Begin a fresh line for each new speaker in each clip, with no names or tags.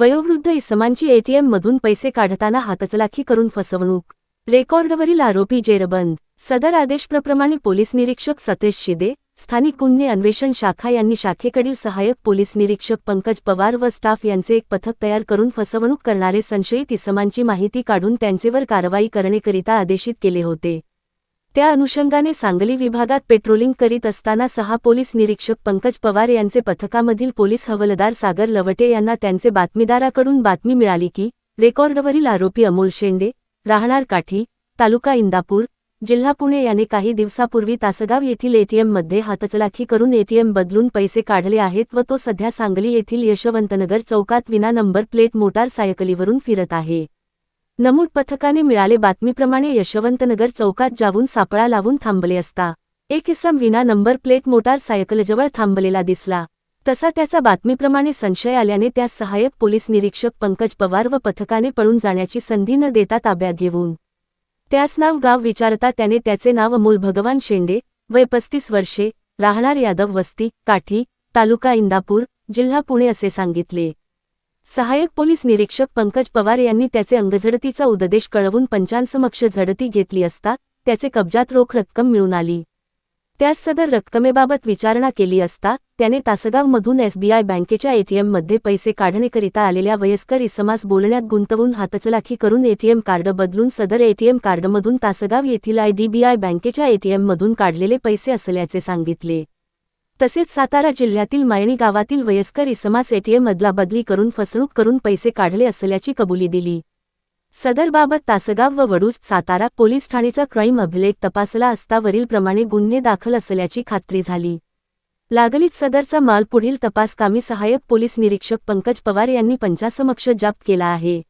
वयोवृद्ध इसमांची एटीएम मधून पैसे काढताना हातचलाखी करून फसवणूक. रेकॉर्डवरील आरोपी जेरबंद. सदर आदेशप्रमाणे पोलीस निरीक्षक सतेश शिदे स्थानिक गुन्हे अन्वेषण शाखा यांनी शाखेकडील सहाय्यक पोलीस निरीक्षक पंकज पवार व स्टाफ यांचे एक पथक तयार करून फसवणूक करणारे संशयित इसमांची माहिती काढून त्यांचेवर कारवाई करण्याकरिता आदेशित केले होते. त्या अनुषंगाने सांगली विभागात पेट्रोलिंग करीत असताना सहा पोलीस निरीक्षक पंकज पवार यांचे पथकामधील पोलीस हवलदार सागर लवटे यांना त्यांचे बातमीदाराकडून बातमी मिळाली की रेकॉर्डवरील आरोपी अमोल शेंडे राहणार काठी तालुका इंदापूर जिल्हा पुणे याने काही दिवसापूर्वी तासगाव येथील एटीएममध्ये हातचलाखी करून एटीएम बदलून पैसे काढले आहेत व तो सध्या सांगली येथील यशवंतनगर चौकात विना नंबर प्लेट मोटार सायकलीवरून फिरत आहे. नमूद पथकाने मिळाले बातमीप्रमाणे यशवंतनगर चौकात जाऊन सापळा लावून थांबले असता. एक इसम विना नंबर प्लेट मोटार सायकलजवळ थांबलेला दिसला. तसा त्याचा बातमीप्रमाणे संशय आल्याने त्यास सहाय्यक पोलीस निरीक्षक पंकज पवार व पथकाने पळून जाण्याची संधी न देता ताब्यात घेऊन. त्यास नाव गाव विचारता त्याने त्याचे नाव मूल भगवान शेंडे वय पस्तीस वर्षे राहणार यादव वस्ती काठी तालुका इंदापूर जिल्हा पुणे असे सांगितले. सहाय्यक पोलीस निरीक्षक पंकज पवार यांनी त्याचे अंगझडतीचा उददेश कळवून पंचांसमक्ष झडती घेतली असता त्याचे कब्जात रोख रक्कम मिळून आली. त्यास सदर रक्कमेबाबत विचारणा केली असता त्याने तासगावमधून एसबीआय बँकेच्या एटीएममध्ये पैसे काढण्याकरिता आलेल्या वयस्कर इसमास बोलण्यात गुंतवून हातचलाखी करून एटीएम कार्ड बदलून सदर एटीएम कार्डमधून तासगाव येथील आयडीबीआय बँकेच्या एटीएममधून काढलेले पैसे असल्याचे सांगितले. तसेच सातारा जिल्ह्यातील मायणी गावातील वयस्कर इसमास एटीएम अदलाबदली करून फसवणूक करून पैसे काढले असल्याची कबुली दिली. सदरबाबत तासगाव व वडूज सातारा पोलीस ठाणेचा क्राईम अभिलेख तपासला असता वरीलप्रमाणे गुन्हे दाखल असल्याची खात्री झाली. लागलीच सदरचा माल पुढील तपासकामी सहाय्यक पोलीस निरीक्षक पंकज पवार यांनी पंचासमक्ष जप्त केला आहे.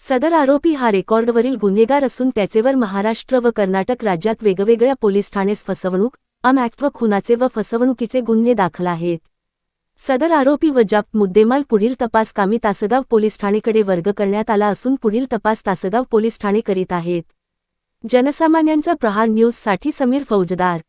सदर आरोपी हा रेकॉर्डवरील गुन्हेगार असून त्याचेवर महाराष्ट्र व कर्नाटक राज्यात वेगवेगळ्या पोलीस ठाणेस फसवणूक अमॅक्ट व खुनाचे व फसवणुकीचे गुन्हे दाखल आहेत. सदर आरोपी व जप्त मुद्देमाल पुढील तपास कामी तासगाव पोलीस ठाणेकडे वर्ग करण्यात आला असून पुढील तपास तासगाव पोलीस ठाणे करीत आहेत. जनसामान्यांचा प्रहार न्यूजसाठी समीर फौजदार.